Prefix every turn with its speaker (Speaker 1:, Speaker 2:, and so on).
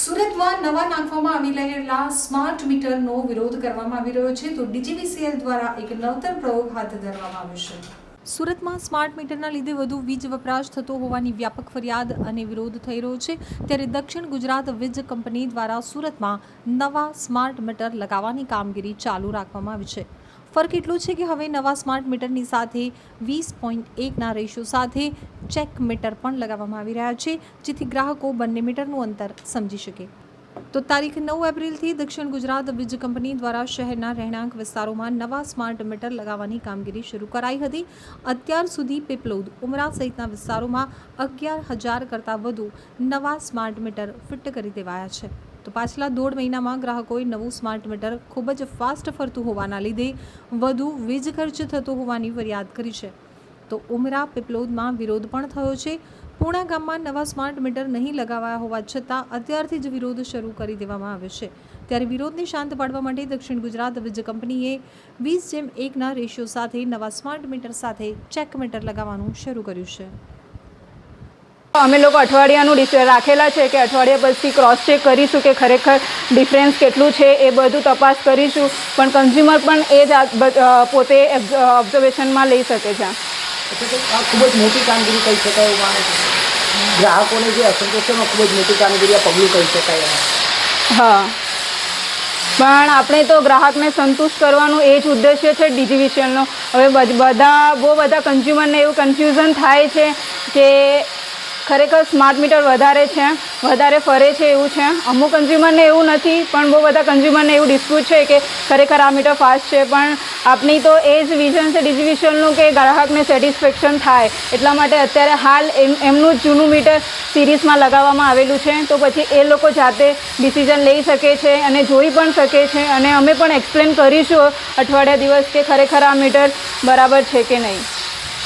Speaker 1: સુરતમાં નવા નાખવામાં આવી રહેલા સ્માર્ટ મીટરનો વિરોધ કરવામાં આવી રહ્યો છે તો ડીજીવીસીએલ દ્વારા એક નવતર પ્રયોગ હાથ ધરવામાં આવ્યો છે. સુરતમાં સ્માર્ટ મીટરના લીધે વધુ વીજ વપરાશ થતો હોવાની વ્યાપક ફરિયાદ અને વિરોધ થઈ રહ્યો છે. ત્યારે દક્ષિણ ગુજરાત વીજ કંપની દ્વારા સુરતમાં નવા સ્માર્ટ મીટર લગાવવાની કામગીરી ચાલુ રાખવામાં આવી છે. ફરક એટલો છે કે હવે નવા સ્માર્ટ મીટરની સાથે વીસ પોઈન્ટ એકના રેશિયો સાથે ચેક મીટર પણ લગાવવામાં આવી રહ્યા છે, જેથી ગ્રાહકો બંને મીટરનું અંતર સમજી શકે. તો તારીખ નવ એપ્રિલથી દક્ષિણ ગુજરાત વીજ કંપની દ્વારા શહેરના રહેણાંક વિસ્તારોમાં નવા સ્માર્ટ મીટર લગાવવાની કામગીરી શરૂ કરાઈ હતી. અત્યાર સુધી પીપલોદ, ઉમરા સહિતના વિસ્તારોમાં અગિયાર હજાર કરતાં વધુ નવા સ્માર્ટ મીટર ફિટ કરી દેવાયા છે. તો પાછલા દોઢ મહિનામાં ગ્રાહકોએ નવું સ્માર્ટ મીટર ખૂબ જ ફાસ્ટ ફરતું હોવાના લીધે વધુ વીજ ખર્ચ થતો હોવાની ફરિયાદ કરી છે. તો ઉમરા પીપલોદમાં વિરોધ પણ થયો છે. પૂણા ગામમાં નવા સ્માર્ટ મીટર નહીં લગાવાયા હોવા છતાં અત્યારથી જ વિરોધ શરૂ કરી દેવામાં આવ્યો છે. ત્યારે વિરોધને શાંત પાડવા માટે દક્ષિણ ગુજરાત વીજ કંપનીએ વીસ જેમ એકના રેશિયો સાથે નવા સ્માર્ટ મીટર સાથે ચેક મીટર લગાવવાનું શરૂ કર્યું છે.
Speaker 2: અમે લોકો અઠવાડિયાનું રાખેલા છે કે અઠવાડિયા પછી ક્રોસ ચેક કરીશું કે ખરેખર ડિફરન્સ કેટલું છે એ બધું તપાસ કરીશું. પણ કન્ઝ્યુમર પણ એ જ પોતે ઓબ્ઝર્વેશનમાં લઈ શકે છે.
Speaker 3: ખૂબ જ મોટી કામગીરી કહી શકાય એવું માને છે. ગ્રાહકોને જે અસંતોષ ખૂબ જ મોટી કામગીરી આ પગલું કહી શકાય
Speaker 2: હા. પણ આપણે તો ગ્રાહકને સંતુષ્ટ કરવાનું એ જ ઉદ્દેશ્ય છે ડિજિવિશનનો હવે બધા બહુ બધા કન્ઝ્યુમરને એવું કન્ફ્યુઝન થાય છે કે ખરેખર સ્માર્ટ મીટર વધારે છે, વધારે ફરે છે એવું છે. અમુક કન્ઝ્યુમરને એવું નથી, પણ બહુ બધા કન્ઝ્યુમરને એવું ડિસ્પ્યુટ છે કે ખરેખર આ મીટર ફાસ્ટ છે, પણ આપણી તો એ જ વિઝન છે ડિજીવિશનનું કે ગ્રાહકને સેટિસ્ફેક્શન થાય. એટલા માટે અત્યારે હાલ એમ, એમનું જૂનું મીટર સિરીઝમાં લગાવવામાં આવેલું છે. તો પછી એ લોકો જાતે ડિસિઝન લઈ શકે છે અને જોઈ પણ શકે છે અને અમે પણ એક્સપ્લેન કરીશું અઠવાડિયા દિવસ કે ખરેખર આ મીટર બરાબર છે કે નહીં.